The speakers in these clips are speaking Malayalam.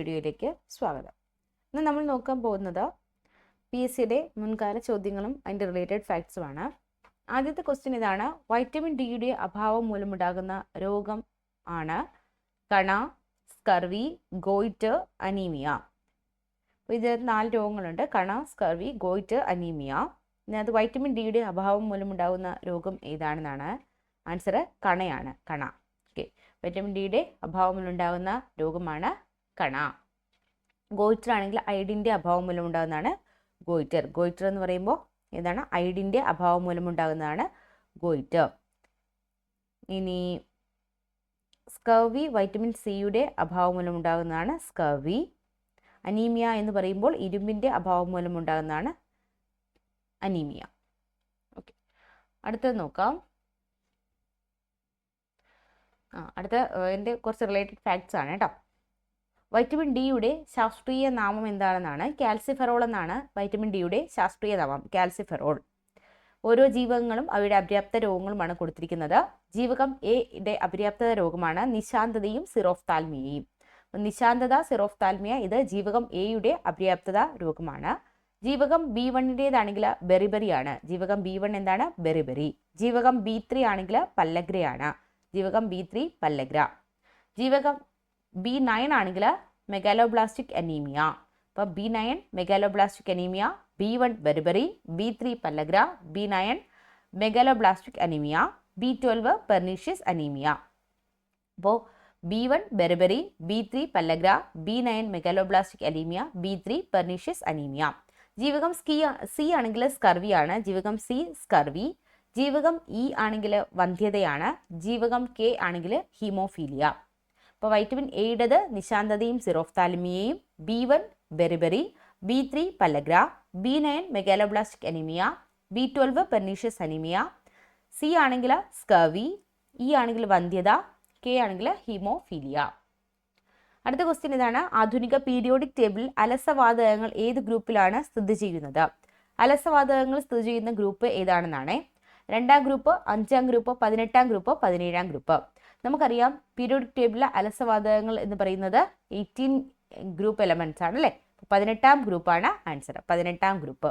വീഡിയോയിലേക്ക് സ്വാഗതം. ഇന്ന് നമ്മൾ നോക്കാൻ പോകുന്നത് പി എസ് സിയുടെ മുൻകാല ചോദ്യങ്ങളും അതിന്റെ റിലേറ്റഡ് ഫാക്ട്സുമാണ് ആദ്യത്തെ ക്വസ്റ്റ്യൻ ഇതാണ് വൈറ്റമിൻ ഡിയുടെ അഭാവം മൂലമുണ്ടാകുന്ന രോഗം ആണ് കണ സ്കർവി ഗോയിറ്റ് അനീമിയ ഇത് നാല് രോഗങ്ങളുണ്ട് കണ സ്കർവി ഗോയിറ്റ് അനീമിയ അത് വൈറ്റമിൻ ഡിയുടെ അഭാവം മൂലമുണ്ടാകുന്ന രോഗം ഏതാണെന്നാണ്? ആൻസർ കണയാണ് കണ. ഓക്കെ വൈറ്റമിൻ ഡിയുടെ അഭാവം മൂലമുണ്ടാകുന്ന രോഗമാണ് കണ ഗോയിറ്റർ ആണെങ്കിൽ അയഡിന്റെ അഭാവം മൂലമുണ്ടാകുന്നതാണ് ഗോയിറ്റർ. ഗോയിറ്റർ എന്ന് പറയുമ്പോൾ ഏതാണ് അയഡിന്റെ അഭാവം മൂലമുണ്ടാകുന്നതാണ് ഗോയിറ്റർ. ഇനി സ്കർവി വൈറ്റമിൻ സിയുടെ അഭാവം മൂലമുണ്ടാകുന്നതാണ് സ്കർവി. അനീമിയ എന്ന് പറയുമ്പോൾ ഇരുമ്പിന്റെ അഭാവം മൂലമുണ്ടാകുന്നതാണ് അനീമിയ. ഓക്കെ. അടുത്തത് നോക്കാം. ആ അടുത്ത എന്റെ കുറച്ച് റിലേറ്റഡ് ഫാക്ട്സ് ആണ് കേട്ടോ. വൈറ്റമിൻ ഡിയുടെ ശാസ്ത്രീയ നാമം എന്താണെന്നാണ്? കാൽസിഫെറോൾ എന്നാണ് വൈറ്റമിൻ ഡിയുടെ ശാസ്ത്രീയ നാമം കാൽസിഫെറോൾ ഓരോ ജീവകങ്ങളും അവയുടെ അപര്യാപ്ത രോഗങ്ങളുമാണ് കൊടുത്തിരിക്കുന്നത്. ജീവകം എയുടെ അപര്യാപ്ത രോഗമാണ് നിശാന്തതയും സിറോഫ്താൽമിയയും. നിശാന്തത സിറോഫ്താൽമിയ ഇത് ജീവകം എയുടെ അപര്യാപ്തത രോഗമാണ്. ജീവകം ബി വണ്ണിന്റേതാണെങ്കിൽ ബെറിബെറിയാണ്. ജീവകം ബി വൺ എന്താണ്? ബെറിബെറി. ജീവകം ബി ത്രീ ആണെങ്കിൽ പല്ലഗ്രയാണ്. ജീവകം ബി ത്രീ പല്ലഗ്ര. ജീവകം ബി നയൻ ആണെങ്കിൽ മെഗാലോബ്ലാസ്റ്റിക് അനീമിയ അപ്പോൾ B nine megaloblastic anaemia B one beriberi B three pellagra B nine megaloblastic anaemia B twelve pernicious anaemia അപ്പോൾ B one beriberi B three pellagra B nine megaloblastic anaemia B three pernicious anaemia ജീവകം സ്കി സി ആണെങ്കിൽ സ്കർവിയാണ് ജീവകം സി സ്കർവി ജീവകം ഇ ആണെങ്കിൽ വന്ധ്യതയാണ്. ജീവകം കെ ആണെങ്കിൽ ഹീമോഫീലിയ അപ്പോൾ വൈറ്റമിൻ എയുടേത് നിശാന്തതയും സിറോഫ്താലിമിയയും B one beriberi B three pellagra B nine megaloblastic anaemia B twelve pernicious anaemia C ആണെങ്കിൽ സ്കർവി ഇ ആണെങ്കിൽ വന്ധ്യത കെ ആണെങ്കിൽ ഹീമോഫീലിയ അടുത്ത ക്വസ്റ്റ്യൻ ഇതാണ്. ആധുനിക പീരിയോഡിക് ടേബിളിൽ അലസവാതകങ്ങൾ ഏത് ഗ്രൂപ്പിലാണ് സ്ഥിതി ചെയ്യുന്നത്? അലസവാതകങ്ങൾ സ്ഥിതി ചെയ്യുന്ന ഗ്രൂപ്പ് ഏതാണെന്നാണ്? രണ്ടാം ഗ്രൂപ്പ് അഞ്ചാം ഗ്രൂപ്പ് പതിനെട്ടാം ഗ്രൂപ്പ് പതിനേഴാം ഗ്രൂപ്പ്. നമുക്കറിയാം പീരിയോഡിക് ടേബിളിലെ അലസവാതകങ്ങൾ എന്ന് പറയുന്നത് എയ്റ്റീൻ ഗ്രൂപ്പ് എലമെന്റ്സ് ആണ് അല്ലേ? പതിനെട്ടാം ഗ്രൂപ്പാണ് ആൻസർ പതിനെട്ടാം ഗ്രൂപ്പ്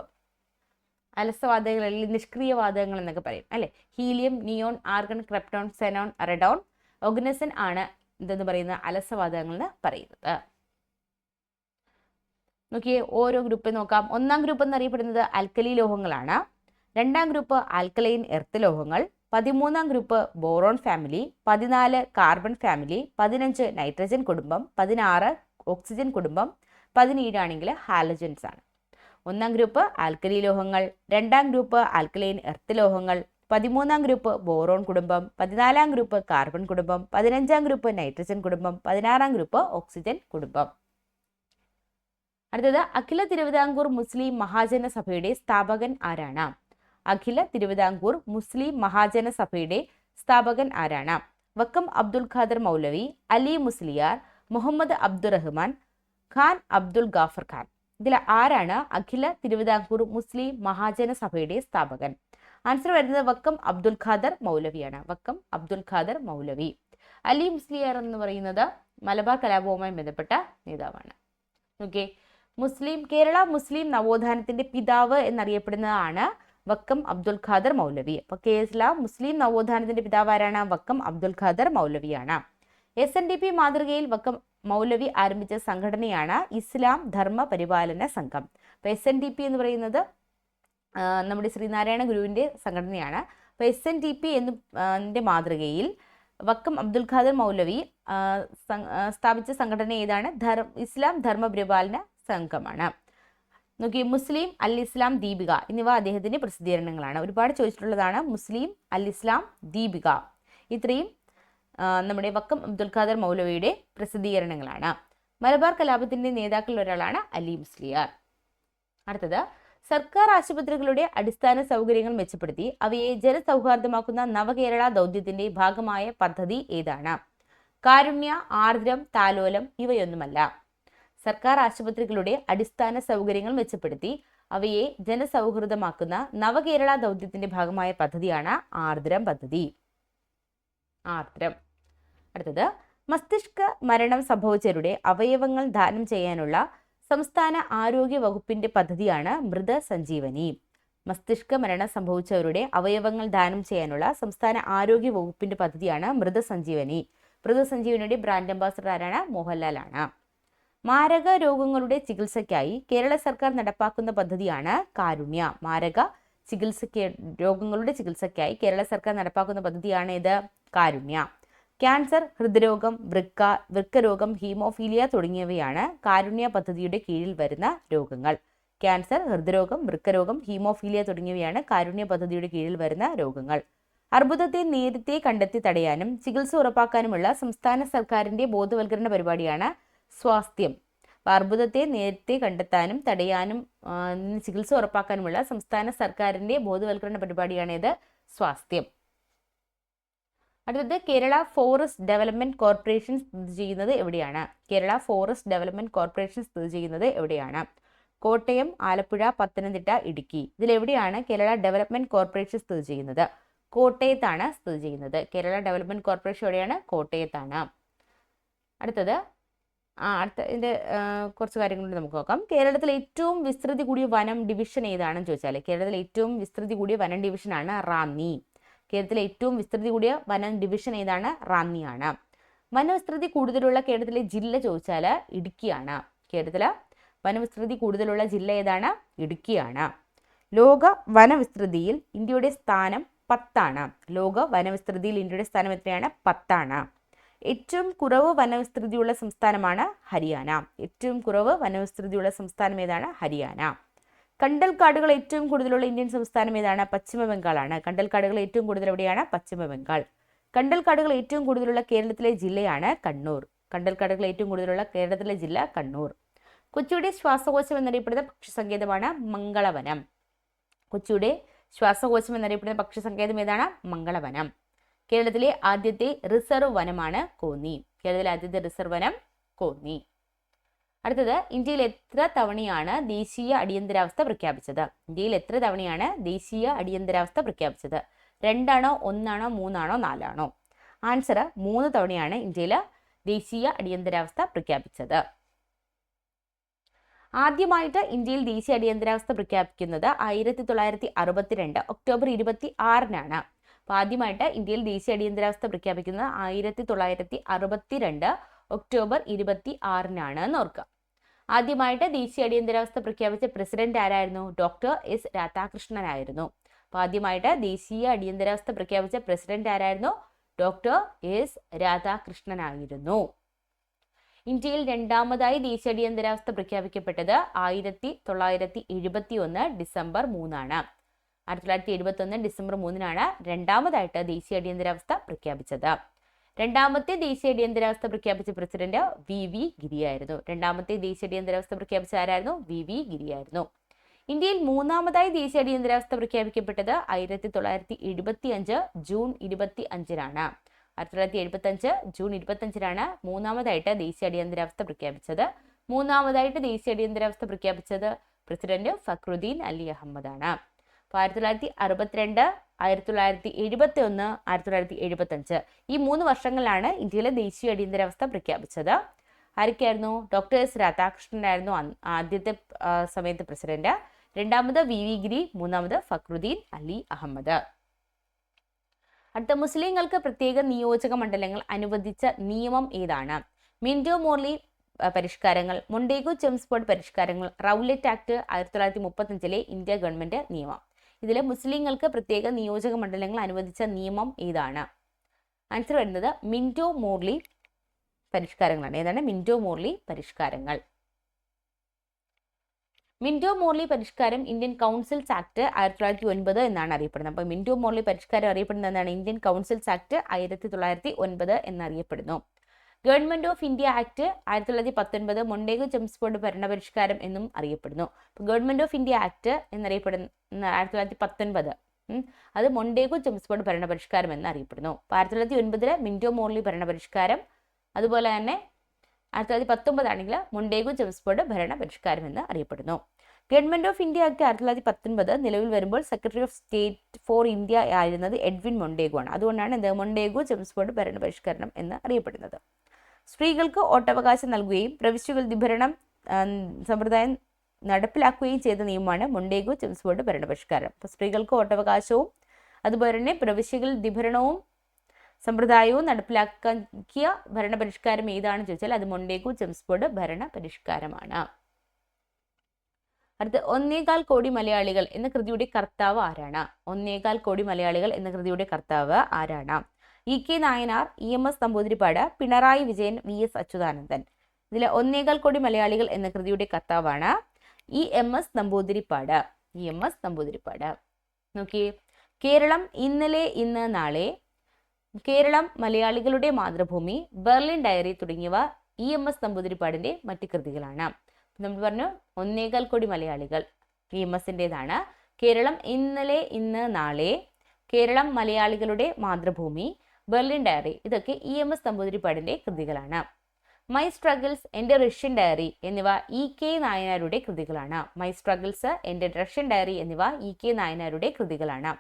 അലസവാതകങ്ങൾ അല്ലെങ്കിൽ നിഷ്ക്രിയവാതകങ്ങൾ എന്നൊക്കെ പറയും അല്ലേ? Helium neon argon krypton xenon radon oganesson ആണ് എന്തെന്ന് പറയുന്ന അലസവാതകങ്ങൾ എന്ന് പറയുന്നത്. നോക്കിയേ ഓരോ ഗ്രൂപ്പ് നോക്കാം. ഒന്നാം ഗ്രൂപ്പ് എന്നറിയപ്പെടുന്നത് അൽക്കലി ലോഹങ്ങളാണ്. രണ്ടാം ഗ്രൂപ്പ് ആൽക്കലൈൻ എർത്ത് ലോഹങ്ങൾ. പതിമൂന്നാം ഗ്രൂപ്പ് ബോറോൺ ഫാമിലി പതിനാല് കാർബൺ ഫാമിലി പതിനഞ്ച് നൈട്രജൻ കുടുംബം പതിനാറ് ഓക്സിജൻ കുടുംബം പതിനേഴാണെങ്കിൽ ഹാലജൻസ് ആണ്. ഒന്നാം ഗ്രൂപ്പ് ആൽക്കലി ലോഹങ്ങൾ രണ്ടാം ഗ്രൂപ്പ് ആൽക്കലൈൻ എർത്ത് ലോഹങ്ങൾ പതിമൂന്നാം ഗ്രൂപ്പ് ബോറോൺ കുടുംബം പതിനാലാം ഗ്രൂപ്പ് കാർബൺ കുടുംബം പതിനഞ്ചാം ഗ്രൂപ്പ് നൈട്രജൻ കുടുംബം പതിനാറാം ഗ്രൂപ്പ് ഓക്സിജൻ കുടുംബം. അടുത്തത് അഖില തിരുവിതാംകൂർ മുസ്ലിം മഹാജന സഭയുടെ സ്ഥാപകൻ ആരാണ്? അഖില തിരുവിതാംകൂർ മുസ്ലിം മഹാജന സഭയുടെ സ്ഥാപകൻ ആരാണ്? വക്കം അബ്ദുൽ ഖാദർ മൗലവി അലി മുസ്ലിയാർ മുഹമ്മദ് അബ്ദുറഹ്മാൻ ഖാൻ അബ്ദുൽ ഗാഫർ ഖാൻ. ഇതിൽ ആരാണ് അഖില തിരുവിതാംകൂർ മുസ്ലിം മഹാജന സഭയുടെ സ്ഥാപകൻ? ആൻസർ വരുന്നത് വക്കം അബ്ദുൽ ഖാദർ മൗലവിയാണ്. വക്കം അബ്ദുൽ ഖാദർ മൗലവി. അലി മുസ്ലിയാർ എന്ന് പറയുന്നത് മലബാർ കലാപവുമായി ബന്ധപ്പെട്ട നേതാവാണ്. ഓക്കെ മുസ്ലിം കേരള മുസ്ലിം നവോത്ഥാനത്തിന്റെ പിതാവ് എന്നറിയപ്പെടുന്നതാണ് വക്കം അബ്ദുൽ ഖാദർ മൗലവി. അപ്പൊ കേരള മുസ്ലിം നവോത്ഥാനത്തിന്റെ പിതാവ് ആരാണ് വക്കം അബ്ദുൽ ഖാദർ മൗലവിയാണ്. എസ് എൻ ഡി പി മാതൃകയിൽ വക്കം മൗലവി ആരംഭിച്ച സംഘടനയാണ് ഇസ്ലാം ധർമ്മ പരിപാലന സംഘം. അപ്പൊ എസ് എൻ ഡി പി എന്ന് പറയുന്നത് നമ്മുടെ ശ്രീനാരായണ ഗുരുവിന്റെ സംഘടനയാണ്. അപ്പൊ എസ് എൻ ഡി പി എന്ന് മാതൃകയിൽ വക്കം അബ്ദുൽ ഖാദർ മൗലവി സ്ഥാപിച്ച സംഘടന ഏതാണ്? ധർമ്മ ഇസ്ലാം ധർമ്മ പരിപാലന സംഘമാണ്. നോക്കി മുസ്ലിം അൽ ഇസ്ലാം ദീപിക എന്നിവ അദ്ദേഹത്തിന്റെ പ്രസിദ്ധീകരണങ്ങളാണ്. ഒരുപാട് ചോദിച്ചിട്ടുള്ളതാണ് മുസ്ലിം അൽ ഇസ്ലാം ദീപിക. ഇത്രയും നമ്മുടെ വക്കം അബ്ദുൽ ഖാദർ മൗലവിയുടെ പ്രസിദ്ധീകരണങ്ങളാണ്. മലബാർ കലാപത്തിന്റെ നേതാക്കളിൽ ഒരാളാണ് അലി മുസ്ലിയാർ. അടുത്തത് സർക്കാർ ആശുപത്രികളുടെ അടിസ്ഥാന സൗകര്യങ്ങൾ മെച്ചപ്പെടുത്തി അവയെ ജനസൗഹാർദ്ദമാക്കുന്ന നവകേരള ദൗത്യത്തിന്റെ ഭാഗമായ പദ്ധതി ഏതാണ്? കാരുണ്യ ആർദ്രം താലോലം ഇവയൊന്നുമല്ല. സർക്കാർ ആശുപത്രികളുടെ അടിസ്ഥാന സൗകര്യങ്ങൾ മെച്ചപ്പെടുത്തി അവയെ ജനസൗഹൃദമാക്കുന്ന നവകേരള ദൗത്യത്തിന്റെ ഭാഗമായ പദ്ധതിയാണ് ആർദ്രം പദ്ധതി. ആർദ്രം. അടുത്തത് മസ്തിഷ്ക മരണം സംഭവിച്ചവരുടെ അവയവങ്ങൾ ദാനം ചെയ്യാനുള്ള സംസ്ഥാന ആരോഗ്യ വകുപ്പിന്റെ പദ്ധതിയാണ് മൃത സഞ്ജീവനി. മസ്തിഷ്ക മരണം സംഭവിച്ചവരുടെ അവയവങ്ങൾ ദാനം ചെയ്യാനുള്ള സംസ്ഥാന ആരോഗ്യ വകുപ്പിന്റെ പദ്ധതിയാണ് മൃത സഞ്ജീവനി. മൃത സഞ്ജീവനിയുടെ ബ്രാൻഡ് അംബാസഡർ ആരാണ് മോഹൻലാലാണ്. മാരക രോഗങ്ങളുടെ ചികിത്സയ്ക്കായി കേരള സർക്കാർ നടപ്പാക്കുന്ന പദ്ധതിയാണ് കാരുണ്യ. മാരക ചികിത്സയ്ക്ക് രോഗങ്ങളുടെ ചികിത്സയ്ക്കായി കേരള സർക്കാർ നടപ്പാക്കുന്ന പദ്ധതിയാണ് ഇത്. കാരുണ്യ. ക്യാൻസർ ഹൃദ്രോഗം വൃക്ക വൃക്കരോഗം ഹീമോഫീലിയ തുടങ്ങിയവയാണ് കാരുണ്യ പദ്ധതിയുടെ കീഴിൽ വരുന്ന രോഗങ്ങൾ. ക്യാൻസർ ഹൃദ്രോഗം വൃക്കരോഗം ഹീമോഫീലിയ തുടങ്ങിയവയാണ് കാരുണ്യ പദ്ധതിയുടെ കീഴിൽ വരുന്ന രോഗങ്ങൾ. അർബുദത്തെ നേരത്തെ കണ്ടെത്തി തടയാനും ചികിത്സ ഉറപ്പാക്കാനുമുള്ള സംസ്ഥാന സർക്കാരിന്റെ ബോധവൽക്കരണ പരിപാടിയാണ് സ്വാസ്ഥ്യം. അർബുദത്തെ നേരത്തെ കണ്ടെത്താനും തടയാനും ചികിത്സ ഉറപ്പാക്കാനുമുള്ള സംസ്ഥാന സർക്കാരിന്റെ ബോധവൽക്കരണ പരിപാടിയാണ് ഇത് സ്വാസ്ഥ്യം. അടുത്തത് കേരള ഫോറസ്റ്റ് ഡെവലപ്മെന്റ് കോർപ്പറേഷൻ സ്ഥിതി ചെയ്യുന്നത് എവിടെയാണ്? കേരള ഫോറസ്റ്റ് ഡെവലപ്മെന്റ് കോർപ്പറേഷൻ സ്ഥിതി ചെയ്യുന്നത് എവിടെയാണ്? കോട്ടയം ആലപ്പുഴ പത്തനംതിട്ട ഇടുക്കി. ഇതിൽ എവിടെയാണ് കേരള ഡെവലപ്മെന്റ് കോർപ്പറേഷൻ സ്ഥിതി ചെയ്യുന്നത്? കോട്ടയത്താണ് സ്ഥിതി ചെയ്യുന്നത്. കേരള ഡെവലപ്മെന്റ് കോർപ്പറേഷൻ എവിടെയാണ്? കോട്ടയത്താണ്. അടുത്തത് അടുത്ത ഇതിന്റെ കുറച്ച് കാര്യങ്ങൾ നമുക്ക് നോക്കാം. കേരളത്തിലെ ഏറ്റവും വിസ്തൃതി കൂടിയ വനം ഡിവിഷൻ ഏതാണെന്ന് ചോദിച്ചാൽ കേരളത്തിലെ ഏറ്റവും വിസ്തൃതി കൂടിയ വനം ഡിവിഷനാണ് റാന്നി. കേരളത്തിലെ ഏറ്റവും വിസ്തൃതി കൂടിയ വനം ഡിവിഷൻ ഏതാണ്? റാന്നിയാണ്. വനവിസ്തൃതി കൂടുതലുള്ള കേരളത്തിലെ ജില്ല ചോദിച്ചാൽ ഇടുക്കിയാണ്. കേരളത്തിലെ വനവിസ്തൃതി കൂടുതലുള്ള ജില്ല ഏതാണ്? ഇടുക്കിയാണ്. ലോക വനവിസ്തൃതിയിൽ ഇന്ത്യയുടെ സ്ഥാനം പത്താണ്. ലോക വനവിസ്തൃതിയിൽ ഇന്ത്യയുടെ സ്ഥാനം എത്രയാണ്? പത്താണ്. ഏറ്റവും കുറവ് വനവിസ്തൃതിയുള്ള സംസ്ഥാനമാണ് ഹരിയാന. ഏറ്റവും കുറവ് വനവിസ്തൃതിയുള്ള സംസ്ഥാനം ഏതാണ്? ഹരിയാന. കണ്ടൽക്കാടുകൾ ഏറ്റവും കൂടുതലുള്ള ഇന്ത്യൻ സംസ്ഥാനം ഏതാണ്? പശ്ചിമ ബംഗാളാണ്. കണ്ടൽക്കാടുകൾ ഏറ്റവും കൂടുതൽ എവിടെയാണ്? പശ്ചിമ ബംഗാൾ. കണ്ടൽക്കാടുകൾ ഏറ്റവും കൂടുതലുള്ള കേരളത്തിലെ ജില്ലയാണ് കണ്ണൂർ. കണ്ടൽക്കാടുകൾ ഏറ്റവും കൂടുതലുള്ള കേരളത്തിലെ ജില്ല കണ്ണൂർ. കൊച്ചിയുടെ ശ്വാസകോശം എന്നറിയപ്പെടുന്ന പക്ഷിസങ്കേതമാണ് മംഗളവനം. കൊച്ചിയുടെ ശ്വാസകോശം എന്നറിയപ്പെടുന്ന പക്ഷിസങ്കേതം ഏതാണ്? മംഗളവനം. കേരളത്തിലെ ആദ്യത്തെ റിസർവ് വനമാണ് കോന്നി. കേരളത്തിലെ ആദ്യത്തെ റിസർവ് വനം കോന്നി. അടുത്തത് ഇന്ത്യയിൽ എത്ര തവണയാണ് ദേശീയ അടിയന്തരാവസ്ഥ പ്രഖ്യാപിച്ചത്? ഇന്ത്യയിൽ എത്ര തവണയാണ് ദേശീയ അടിയന്തരാവസ്ഥ പ്രഖ്യാപിച്ചത്? രണ്ടാണോ ഒന്നാണോ മൂന്നാണോ നാലാണോ? ആൻസർ മൂന്ന് തവണയാണ് ഇന്ത്യയിൽ ദേശീയ അടിയന്തരാവസ്ഥ പ്രഖ്യാപിച്ചത്. ആദ്യമായിട്ട് ഇന്ത്യയിൽ ദേശീയ അടിയന്തരാവസ്ഥ പ്രഖ്യാപിക്കുന്നത് ആയിരത്തി തൊള്ളായിരത്തി അറുപത്തിരണ്ട് ഒക്ടോബർ ഇരുപത്തി ആറിനാണ് അപ്പോൾ ആദ്യമായിട്ട് ഇന്ത്യയിൽ ദേശീയ അടിയന്തരാവസ്ഥ പ്രഖ്യാപിക്കുന്നത് ആയിരത്തി തൊള്ളായിരത്തി അറുപത്തി രണ്ട് ഒക്ടോബർ ഇരുപത്തി ആറിനാണ് എന്ന് ഓർക്കുക. ആദ്യമായിട്ട് ദേശീയ അടിയന്തരാവസ്ഥ പ്രഖ്യാപിച്ച പ്രസിഡന്റ് ആരായിരുന്നു? ഡോക്ടർ എസ് രാധാകൃഷ്ണനായിരുന്നു അപ്പോൾ ആദ്യമായിട്ട് ദേശീയ അടിയന്തരാവസ്ഥ പ്രഖ്യാപിച്ച പ്രസിഡന്റ് ആരായിരുന്നു? ഡോക്ടർ എസ് രാധാകൃഷ്ണനായിരുന്നു ഇന്ത്യയിൽ രണ്ടാമതായി ദേശീയ അടിയന്തരാവസ്ഥ പ്രഖ്യാപിക്കപ്പെട്ടത് ആയിരത്തി തൊള്ളായിരത്തി എഴുപത്തി ഒന്ന് ഡിസംബർ മൂന്നാണ്. ആയിരത്തി തൊള്ളായിരത്തി എഴുപത്തി ഒന്ന് ഡിസംബർ മൂന്നിനാണ് രണ്ടാമതായിട്ട് ദേശീയ അടിയന്തരാവസ്ഥ പ്രഖ്യാപിച്ചത്. രണ്ടാമത്തെ ദേശീയ അടിയന്തരാവസ്ഥ പ്രഖ്യാപിച്ച പ്രസിഡന്റ് വി വി ഗിരിയായിരുന്നു. രണ്ടാമത്തെ ദേശീയ അടിയന്തരാവസ്ഥ പ്രഖ്യാപിച്ച ആരായിരുന്നു? വി വി ഗിരിയായിരുന്നു. ഇന്ത്യയിൽ മൂന്നാമതായി ദേശീയ അടിയന്തരാവസ്ഥ പ്രഖ്യാപിക്കപ്പെട്ടത് ആയിരത്തി തൊള്ളായിരത്തി എഴുപത്തി അഞ്ച് ജൂൺ ഇരുപത്തി അഞ്ചിനാണ് ആയിരത്തി തൊള്ളായിരത്തി എഴുപത്തി അഞ്ച് ജൂൺ ഇരുപത്തി അഞ്ചിനാണ് മൂന്നാമതായിട്ട് ദേശീയ അടിയന്തരാവസ്ഥ പ്രഖ്യാപിച്ചത്. മൂന്നാമതായിട്ട് ദേശീയ അടിയന്തരാവസ്ഥ പ്രഖ്യാപിച്ചത് പ്രസിഡന്റ് ഫക്രുദ്ദീൻ അലി അഹമ്മദാണ്. അപ്പോൾ ആയിരത്തി തൊള്ളായിരത്തി അറുപത്തിരണ്ട് ആയിരത്തി തൊള്ളായിരത്തി എഴുപത്തി ഒന്ന് ആയിരത്തി തൊള്ളായിരത്തി എഴുപത്തി അഞ്ച് ഈ മൂന്ന് വർഷങ്ങളിലാണ് ഇന്ത്യയിലെ ദേശീയ അടിയന്തരാവസ്ഥ പ്രഖ്യാപിച്ചത്. ആരൊക്കെയായിരുന്നു? Doctor S. രാധാകൃഷ്ണനായിരുന്നു ആദ്യത്തെ സമയത്ത് പ്രസിഡന്റ്. രണ്ടാമത് വി. വി. ഗിരി മൂന്നാമത് ഫക്രുദ്ദീൻ അലി അഹമ്മദ്. അടുത്ത മുസ്ലിങ്ങൾക്ക് പ്രത്യേക നിയോജക മണ്ഡലങ്ങൾ അനുവദിച്ച നിയമം ഏതാണ്? മിൻഡോ മോർലി പരിഷ്കാരങ്ങൾ മൊണ്ടേഗോ ചെംസ്ബോർഡ് പരിഷ്കാരങ്ങൾ റൗലറ്റ് ആക്ട് ആയിരത്തി തൊള്ളായിരത്തി ഇന്ത്യ ഗവൺമെന്റ് നിയമം. ഇതിൽ മുസ്ലിങ്ങൾക്ക് പ്രത്യേക നിയോജക മണ്ഡലങ്ങൾ അനുവദിച്ച നിയമം ഏതാണ് ആൻസർ വരുന്നത് മിന്റോ മോർലി പരിഷ്കാരങ്ങളാണ്. ഏതാണ്? മിന്റോ മോർലി പരിഷ്കാരങ്ങൾ. മിന്റോ മോർലി പരിഷ്കാരം ഇന്ത്യൻ കൗൺസിൽസ് ആക്ട് ആയിരത്തി തൊള്ളായിരത്തി ഒൻപത് എന്നാണ് അറിയപ്പെടുന്നത്. അപ്പോൾ മിന്റോ മോർലി പരിഷ്കാരം അറിയപ്പെടുന്നത് എന്താണ്? ഇന്ത്യൻ കൗൺസിൽസ് ആക്ട് ആയിരത്തി തൊള്ളായിരത്തി ഒൻപത് എന്നറിയപ്പെടുന്നു. ഗവൺമെന്റ് ഓഫ് ഇന്ത്യ ആക്ട് ആയിരത്തി തൊള്ളായിരത്തി പത്തൊൻപത് മൊണ്ടേഗോ ചെംസ്ബോർഡ് ഭരണപരിഷ്കാരം എന്നും അറിയപ്പെടുന്നു. ഗവൺമെന്റ് ഓഫ് ഇന്ത്യ ആക്ട് എന്നറിയപ്പെടുന്ന ആയിരത്തി തൊള്ളായിരത്തി പത്തൊൻപത് അത് മൊണ്ടേഗോ ചെംസ്ബോർഡ് ഭരണപരിഷ്കാരം എന്ന് അറിയപ്പെടുന്നു. ആയിരത്തി തൊള്ളായിരത്തി ഒൻപതിലെ മിൻഡോ മോർലി ഭരണപരിഷ്കാരം അതുപോലെ തന്നെ ആയിരത്തി തൊള്ളായിരത്തി പത്തൊമ്പതാണെങ്കിൽ മൊണ്ടേഗോ ചെംസ്ബോർഡ് ഭരണപരിഷ്കാരം എന്ന് അറിയപ്പെടുന്നു. ഗവൺമെന്റ് ഓഫ് ഇന്ത്യ ആക്ട് ആയിരത്തി തൊള്ളായിരത്തി പത്തൊൻപത് നിലവിൽ വരുമ്പോൾ secretary of state for India ആയിരുന്നത് എഡ്വിൻ മൊണ്ടേഗോ ആണ്. അതുകൊണ്ടാണ് എന്ത് മൊണ്ടേഗോ ചെംസ്ബോർഡ് ഭരണപരിഷ്കരണം എന്ന് അറിയപ്പെടുന്നത്. സ്ത്രീകൾക്ക് വോട്ടവകാശം നൽകുകയും പ്രവിശ്യകളുടെ ഭരണം സമ്പ്രദായം നടപ്പിലാക്കുകയും ചെയ്ത നിയമമാണ് മൊണ്ടേഗു ചെംസ്ഫോർഡ് ഭരണപരിഷ്കാരം. അപ്പോൾ സ്ത്രീകൾക്ക് വോട്ടവകാശവും അതുപോലെ തന്നെ പ്രവിശ്യകൾ ദ്വിഭരണവും സമ്പ്രദായവും നടപ്പിലാക്കിയ ഭരണപരിഷ്കാരം ഏതാണെന്ന് ചോദിച്ചാൽ അത് മൊണ്ടേഗു ചെംസ്ഫോർഡ് ഭരണപരിഷ്കാരമാണ്. അടുത്ത ഒന്നേകാൽ കോടി മലയാളികൾ എന്ന കൃതിയുടെ കർത്താവ് ആരാണ്? ഒന്നേകാൽ കോടി മലയാളികൾ എന്ന കൃതിയുടെ കർത്താവ് ആരാണ്? E K Nayanar E M S Namboodiripad Pinarayi Vijayan V S Achuthanandan. ഇതിലെ ഒന്നേകാൽ കോടി മലയാളികൾ എന്ന കൃതിയുടെ കർത്താവാണ് E M S Namboodiripad E M S Namboodiripad നോക്കിയേ കേരളം ഇന്നലെ ഇന്ന് നാളെ കേരളം മലയാളികളുടെ മാതൃഭൂമി ബെർലിൻ ഡയറി തുടങ്ങിയവ ഇ എം എസ് നമ്പൂതിരിപ്പാടിന്റെ മറ്റ് കൃതികളാണ്. നമ്മൾ പറഞ്ഞു ഒന്നേകാൽ കോടി മലയാളികൾ ഇ എം എസിന്റെതാണ്. കേരളം ഇന്നലെ ഇന്ന് നാളെ കേരളം മലയാളികളുടെ മാതൃഭൂമി ബെർലിൻ ഡയറി ഇതൊക്കെ ഇ എം എസ് നമ്പൂതിരിപ്പാടിന്റെ കൃതികളാണ്. മൈ സ്ട്രഗിൾസ് എന്റെ റഷ്യൻ ഡയറി എന്നിവ ഇ കെ നായനാരുടെ കൃതികളാണ്. മൈ സ്ട്രഗിൾസ് എന്റെ റഷ്യൻ ഡയറി എന്നിവ ഇ കെ നായനാരുടെ കൃതികളാണ്.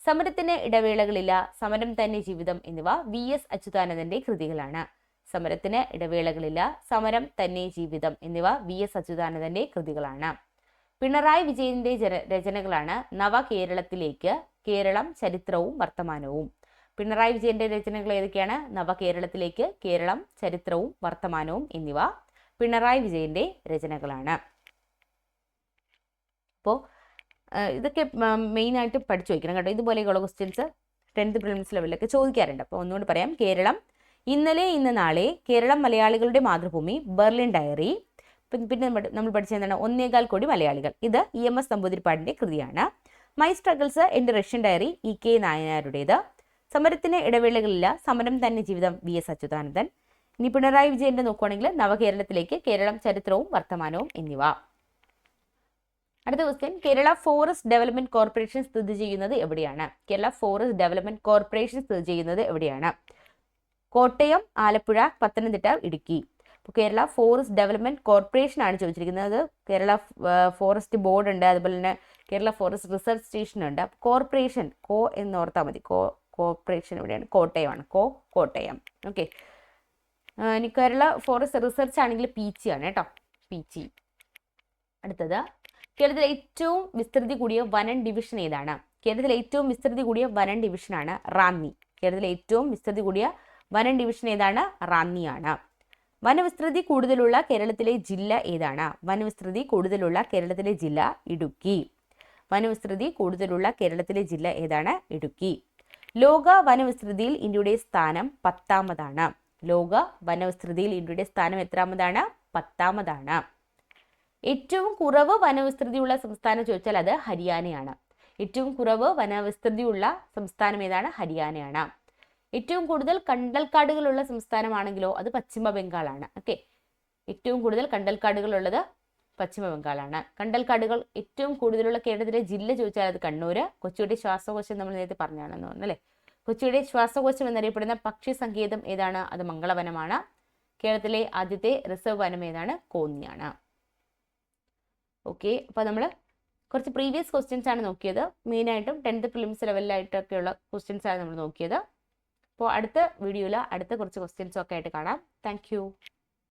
സമരത്തിന് ഇടവേളകളില്ല സമരം തന്നെ ജീവിതം എന്നിവ വി എസ് അച്യുതാനന്ദന്റെ കൃതികളാണ്. സമരത്തിന് ഇടവേളകളില്ല സമരം തന്നെ ജീവിതം എന്നിവ വി എസ് അച്യുതാനന്ദന്റെ കൃതികളാണ്. പിണറായി വിജയന്റെ രചനകളാണ് നവകേരളത്തിലേക്ക് കേരളം ചരിത്രവും വർത്തമാനവും. പിണറായി വിജയന്റെ രചനകൾ ഏതൊക്കെയാണ്? നവകേരളത്തിലേക്ക് കേരളം ചരിത്രവും വർത്തമാനവും എന്നിവ പിണറായി വിജയന്റെ രചനകളാണ്. അപ്പോൾ ഇതൊക്കെ മെയിൻ ആയിട്ട് പഠിച്ചു വയ്ക്കണം കേട്ടോ. ഇതുപോലെയുള്ള ക്വസ്റ്റ്യൻസ് ടെൻത്ത് പ്രിലിംസ് ലെവലിലൊക്കെ ചോദിക്കാറുണ്ട്. അപ്പോൾ ഒന്നുകൂടി പറയാം. കേരളം ഇന്നലെ ഇന്ന് നാളെ കേരളം മലയാളികളുടെ മാതൃഭൂമി ബെർലിൻ ഡയറി. പിന്നെ നമ്മൾ പഠിച്ചത് എന്താണ്? ഒന്നേകാൽ കോടി മലയാളികൾ. ഇത് ഇ എം എസ് നമ്പൂതിരിപ്പാടിന്റെ കൃതിയാണ്. മൈ സ്ട്രഗിൾസ് എന്റെ റഷ്യൻ ഡയറി ഇ കെ നായനാരുടേത്. സമരത്തിന് ഇടവേളകളില്ല. സമരം തന്നെ ജീവിതം വി. എസ്. അച്യുതാനന്ദൻ. ഇനി പിണറായി വിജയന്റെ നോക്കുവാണെങ്കിൽ നവകേരളത്തിലേക്ക് കേരളം ചരിത്രവും വർത്തമാനവും എന്നിവ. അടുത്ത question Kerala forest development corporation സ്ഥിതി ചെയ്യുന്നത് എവിടെയാണ്? കേരള ഫോറസ്റ്റ് ഡെവലപ്മെന്റ് കോർപ്പറേഷൻ സ്ഥിതി ചെയ്യുന്നത് എവിടെയാണ്? Kottayam Alappuzha Pathanamthitta Idukki. Kerala forest development corporation ആണ് ചോദിച്ചിരിക്കുന്നത്. കേരള ഫോറസ്റ്റ് ബോർഡ് ഉണ്ട് അതുപോലെ തന്നെ കേരള ഫോറസ്റ്റ് റിസർച്ച് സ്റ്റേഷൻ ഉണ്ട് കോർപ്പറേഷൻ കോ എന്ന് ഓർത്താൽ മതി. കോ കോർപ്പറേഷൻ എവിടെയാണ് കോട്ടയമാണ്. കോ കോട്ടയം. ഓക്കെ ഇനി കേരള ഫോറസ്റ്റ് റിസർച്ച് ആണെങ്കിൽ പീച്ചി ആണ് കേട്ടോ. പീച്ചി. അടുത്തത്. കേരളത്തിലെ ഏറ്റവും വിസ്തൃതി കൂടിയ വനൻ ഡിവിഷൻ ഏതാണ്? കേരളത്തിലെ ഏറ്റവും വിസ്തൃതി കൂടിയ വനൻ ഡിവിഷൻ ആണ് റാന്നി. കേരളത്തിലെ ഏറ്റവും വിസ്തൃതി കൂടിയ വനൻ ഡിവിഷൻ ഏതാണ്? റാന്നിയാണ്. വനവിസ്തൃതി കൂടുതലുള്ള കേരളത്തിലെ ജില്ല ഏതാണ്? വനവിസ്തൃതി കൂടുതലുള്ള കേരളത്തിലെ ജില്ല ഇടുക്കി. വനവിസ്തൃതി കൂടുതലുള്ള കേരളത്തിലെ ജില്ല ഏതാണ്? ഇടുക്കി. ലോക വനവിസ്തൃതിയിൽ ഇന്ത്യയുടെ സ്ഥാനം പത്താമതാണ്. ലോക വനവിസ്തൃതിയിൽ ഇന്ത്യയുടെ സ്ഥാനം എത്രാമതാണ്? പത്താമതാണ്. ഏറ്റവും കുറവ് വനവിസ്തൃതിയുള്ള സംസ്ഥാനം ചോദിച്ചാൽ അത് ഹരിയാനയാണ്. ഏറ്റവും കുറവ് വനവിസ്തൃതിയുള്ള സംസ്ഥാനം ഏതാണ്? ഹരിയാനയാണ്. ഏറ്റവും കൂടുതൽ കണ്ടൽക്കാടുകളുള്ള സംസ്ഥാനമാണെങ്കിലോ അത് പശ്ചിമ ബംഗാളാണ് ഓക്കെ. ഏറ്റവും കൂടുതൽ കണ്ടൽക്കാടുകളുള്ളത് പശ്ചിമ ബംഗാളാണ് കണ്ടൽക്കാടുകൾ ഏറ്റവും കൂടുതലുള്ള കേരളത്തിലെ ജില്ല ചോദിച്ചാൽ അത് കണ്ണൂര്. കൊച്ചിയുടെ ശ്വാസകോശം നമ്മൾ നേരത്തെ പറഞ്ഞാണെന്ന് തോന്നുന്നു അല്ലേ? കൊച്ചിയുടെ ശ്വാസകോശം എന്നറിയപ്പെടുന്ന പക്ഷി സങ്കേതം ഏതാണ്? അത് മംഗളവനമാണ്. കേരളത്തിലെ ആദ്യത്തെ റിസർവ് വനം ഏതാണ്? കോന്നിയാണ്. ഓക്കെ അപ്പോൾ നമ്മൾ കുറച്ച് പ്രീവിയസ് ക്വസ്റ്റ്യൻസ് ആണ് നോക്കിയത്. മെയിനായിട്ടും ടെൻത്ത് പ്രിലിംസ് ലെവലിലായിട്ടൊക്കെയുള്ള ക്വസ്റ്റ്യൻസ് ആണ് നമ്മൾ നോക്കിയത്. അപ്പോൾ അടുത്ത വീഡിയോയിൽ അടുത്ത കുറച്ച് ക്വസ്റ്റ്യൻസും ഒക്കെ ആയിട്ട് കാണാം. താങ്ക്